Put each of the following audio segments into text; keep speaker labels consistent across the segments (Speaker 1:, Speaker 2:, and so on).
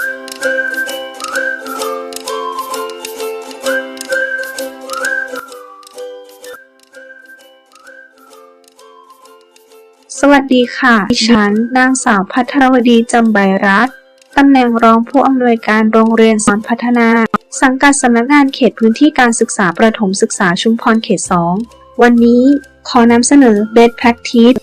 Speaker 1: สวัสดีค่ะ ดิฉัน นางสาวพัทรวดีจำใบรัตตำแหน่งรองผู้อำนวยการโรงเรียนสอนพัฒนา สังกัดสำนักงานเขตพื้นที่การศึกษาประถมศึกษาชุมพรเขต 2 วันนี้ขอนำเสนอ Best Practice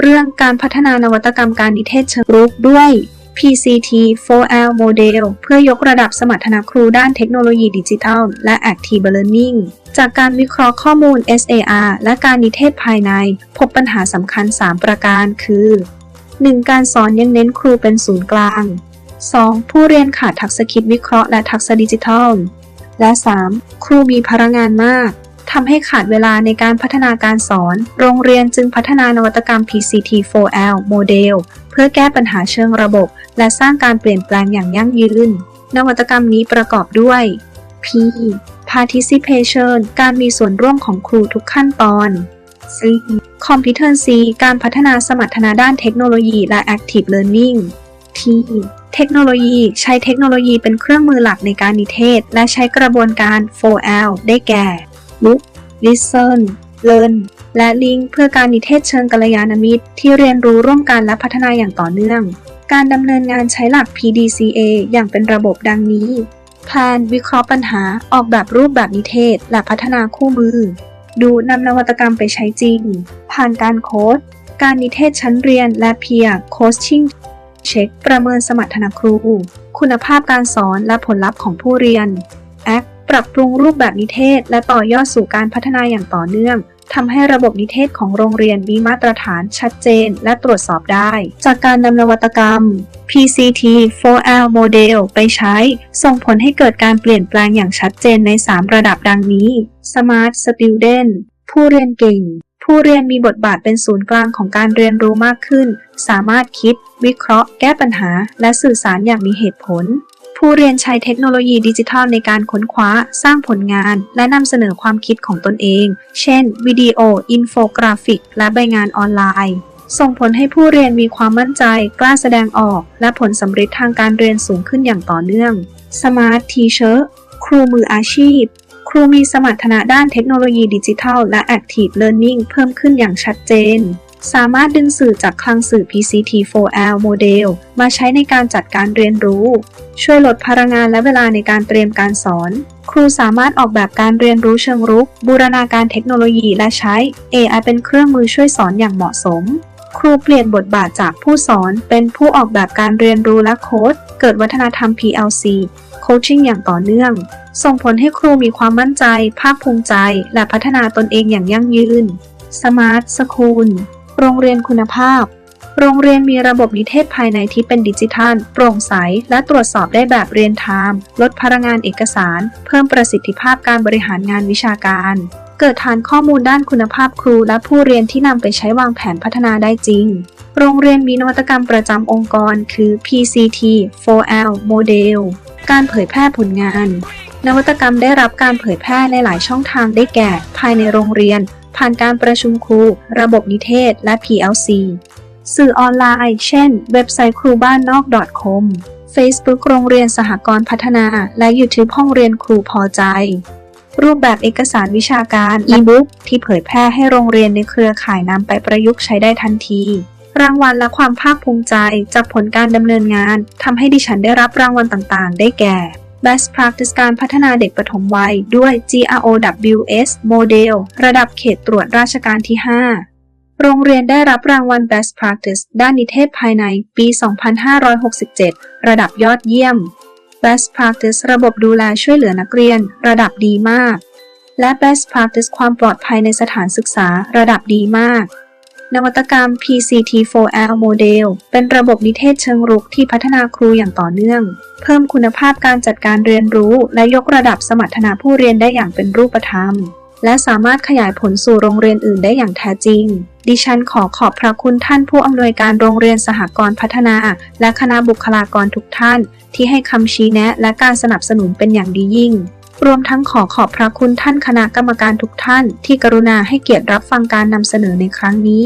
Speaker 1: เรื่องการพัฒนานวัตกรรมการนิเทศเชิงรุกด้วย PCT 4L Model เพื่อยกระดับสมรรถนะครูด้านเทคโนโลยีดิจิทัล และ Active Learning จากการวิเคราะห์ข้อมูล SAR และการนิเทศภายใน พบปัญหาสำคัญ 3 ประการคือ 1. การสอนยังเน้นครูเป็นศูนย์กลาง 2. ผู้เรียนขาดทักษะคิดวิเคราะห์และทักษะดิจิทัล และ 3. ครูมีพลังงานมากทำให้ขาดเวลาในการพัฒนาการสอน โรงเรียนจึงพัฒนานวัตกรรม PCT4L โมเดล เพื่อแก้ปัญหาเชิงระบบ และสร้างการเปลี่ยนแปลงอย่างยั่งยืน นวัตกรรมนี้ประกอบด้วย P participation การมีส่วนร่วมของครูทุกขั้นตอน C competency การพัฒนาสมรรถนะด้านเทคโนโลยีและ active learning T เทคโนโลยี ใช้เทคโนโลยีเป็นเครื่องมือหลักในการนิเทศ และใช้กระบวนการ 4L ได้แก่ Look Listen Learn และ Link เพื่อการนิเทศเชิงกัลยาณมิตร ที่เรียนรู้ร่วมกันและพัฒนาอย่างต่อเนื่อง การดำเนินงานใช้หลัก PDCA อย่างเป็นระบบดังนี้ แพลน วิเคราะห์ปัญหา ออกแบบรูปแบบนิเทศ และพัฒนาคู่มือ ดูนำนวัตกรรมไปใช้จริง ผ่านการโค้ด การนิเทศชั้นเรียนและเพียโคชชิ่ง เช็ค ประเมินสมรรถนะครู คุณภาพการสอนและผลลัพธ์ของผู้เรียน แอคปรับปรุงรูปแบบนิเทศ และต่อยอดสู่การพัฒนาอย่างต่อเนื่อง ทำให้ระบบนิเทศของโรงเรียนมีมาตรฐานชัดเจนและตรวจสอบได้ จากการนำนวัตกรรม PCT 4L Model ไปใช้ ส่งผลให้เกิดการเปลี่ยนแปลงอย่างชัดเจนใน 3 ระดับดังนี้ Smart Student ผู้เรียนเก่ง ผู้เรียนมีบทบาทเป็นศูนย์กลางของการเรียนรู้มากขึ้น สามารถคิด วิเคราะห์ แก้ปัญหา และสื่อสารอย่างมีเหตุผล ผู้เรียนใช้เทคโนโลยีดิจิทัลในการค้นคว้า สร้างผลงาน และนำเสนอความคิดของตนเอง เช่น วิดีโอ อินโฟกราฟิก และใบงานออนไลน์ ส่งผลให้ผู้เรียนมีความมั่นใจ กล้าแสดงออก และผลสำเร็จทางการเรียนสูงขึ้นอย่างต่อเนื่อง Smart Teacher ครูมืออาชีพ ครูมีสมรรถนะด้านเทคโนโลยีดิจิทัล และ Active Learning เพิ่มขึ้นอย่างชัดเจน สามารถดึงสื่อจากคลังสื่อ PCT4L โมเดล มาใช้ในการจัดการเรียนรู้ ช่วยลดพลังงานและเวลาในการเตรียมการสอน ครูสามารถออกแบบการเรียนรู้เชิงรุก บูรณาการเทคโนโลยีและใช้ AI เป็นเครื่องมือช่วยสอนอย่างเหมาะสม ครูเปลี่ยนบทบาทจากผู้สอนเป็นผู้ออกแบบการเรียนรู้และโค้ด เกิดวัฒนธรรม PLC โคชชิ่งอย่างต่อเนื่อง ส่งผลให้ครูมีความมั่นใจ ภาคภูมิใจ และพัฒนาตนเองอย่างยั่งยืน Smart School โรงเรียนคุณภาพ โรงเรียนมีระบบนิเทศภายในที่เป็นดิจิทัล โปร่งใส และตรวจสอบได้แบบเรียนไทม์ลดพลังงานเอกสาร เพิ่มประสิทธิภาพการบริหารงานวิชาการ เกิดฐานข้อมูลด้านคุณภาพครูและผู้เรียนที่นำไปใช้วางแผนพัฒนาได้จริง โรงเรียนมีนวัตกรรมประจำองค์กร คือ PCT 4L Model การเผยแพร่ผลงาน นวัตกรรมได้รับการเผยแพร่ในหลายช่องทางได้แก่ ภายในโรงเรียน ผ่านการประชุมครู ระบบนิเทศ และ PLC สื่อออนไลน์เช่น เว็บไซต์ครูบ้านนอก .com Facebook โรงเรียนสหกรณ์พัฒนา และ YouTube ห้องเรียนครูพอใจ รูปแบบเอกสารวิชาการ e-book ที่เผยแพร่ให้โรงเรียนในเครือข่ายนำไปประยุกต์ใช้ได้ทันที รางวัลและความภาคภูมิใจจากผลการดำเนินงานทำให้ดิฉันได้รับรางวัลต่างๆ ได้แก่ Best Practice การพัฒนาเด็กปฐมวัย ด้วย GROWS Model ระดับเขตตรวจราชการที่ 5 โรงเรียนได้รับรางวัล Best Practice ด้านนิเทศภายในปี 2567 ระดับยอดเยี่ยม Best Practice ระบบดูแลช่วยเหลือนักเรียน ระดับดีมาก และ Best Practice ความปลอดภัยในสถานศึกษา ระดับดีมาก นวัตกรรม PCT4L Model เป็นระบบนิเทศเชิงรุกที่พัฒนาครูอย่างต่อเนื่อง เพิ่มคุณภาพการจัดการเรียนรู้และยกระดับสมรรถนะผู้เรียนได้อย่างเป็นรูปธรรม และสามารถขยายผลสู่โรงเรียนอื่นได้อย่างแท้จริง ดิฉันขอขอบพระคุณท่านผู้อำนวยการโรงเรียนสหกรณ์พัฒนา และคณะบุคลากรทุกท่าน ที่ให้คำชี้แนะและการสนับสนุนเป็นอย่างดียิ่ง รวมทั้งขอขอบพระคุณท่านคณะกรรมการทุกท่านที่กรุณาให้เกียรติรับฟังการนำเสนอในครั้งนี้